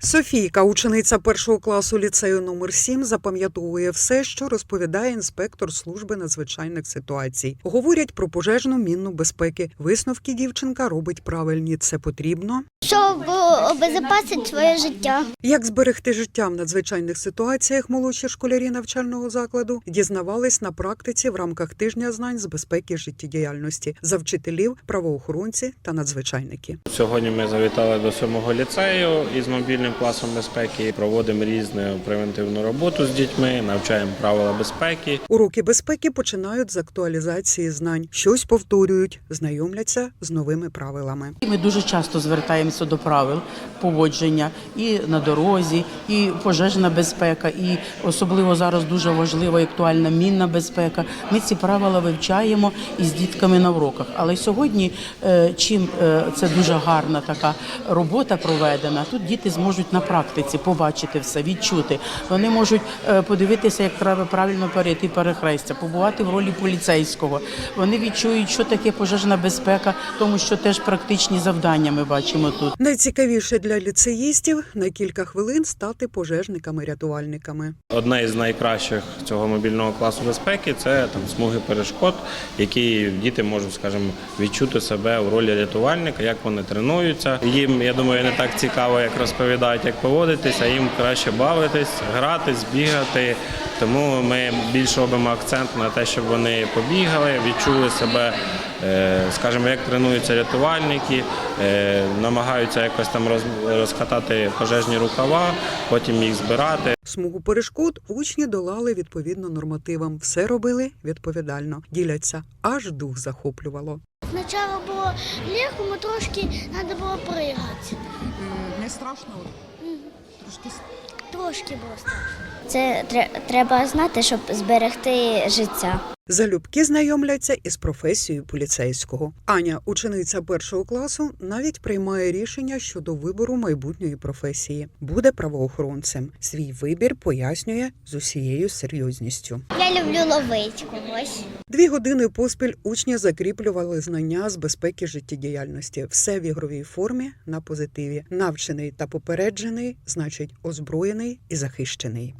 Софійка, учениця першого класу ліцею номер 7 запам'ятовує все, що розповідає інспектор служби надзвичайних ситуацій. Говорять про пожежну мінну безпеки. Висновки дівчинка робить правильні. Це потрібно. щоб обезопасити своє життя. Як зберегти життя в надзвичайних ситуаціях молодші школярі навчального закладу дізнавались на практиці в рамках тижня знань з безпеки життєдіяльності за вчителів, правоохоронці та надзвичайники. Сьогодні ми завітали до сьомого ліцею із мобільним класом безпеки. Проводимо різну превентивну роботу з дітьми, навчаємо правила безпеки. Уроки безпеки починають з актуалізації знань, щось повторюють, знайомляться з новими правилами. Ми дуже часто звертаємося до правил поводження і на дорозі, і пожежна безпека, і особливо зараз дуже важлива і актуальна мінна безпека. Ми ці правила вивчаємо із дітками на уроках. Але сьогодні, е, чим е, це дуже гарна така робота проведена, тут діти зможуть на практиці побачити все, відчути. Вони можуть е, подивитися, як треба правильно перейти перехрестя, побувати в ролі поліцейського. Вони відчують, що таке пожежна безпека, тому що теж практичні завдання ми бачимо тут. Найцікавіше для ліцеїстів на кілька хвилин стати пожежниками-рятувальниками. Одне із найкращих цього мобільного класу безпеки це там смуги перешкод, які діти можуть, скажімо, відчути себе в ролі рятувальника, як вони тренуються. Їм, я думаю, не так цікаво, як розповідають, як поводитися. Їм краще бавитись, гратись, бігати. Тому ми більше робимо акцент на те, щоб вони побігали, відчули себе, е, скажімо, як тренуються рятувальники, е, намагаються якось там розкатати пожежні рукава, потім їх збирати. Смугу перешкод учні долали відповідно нормативам. Все робили відповідально. Діляться, аж дух захоплювало. Спочатку було легко, ми трошки треба було пригати. Страшно. Трошки Трошки було страшно. Це треба знати, щоб зберегти життя. Залюбки знайомляться із професією поліцейського. Аня, учениця першого класу, навіть приймає рішення щодо вибору майбутньої професії. Буде правоохоронцем. Свій вибір пояснює з усією серйозністю. Я люблю ловити когось. Дві години поспіль учні закріплювали знання з безпеки життєдіяльності. Все в ігровій формі на позитиві. Навчений та попереджений значить озброєний і захищений.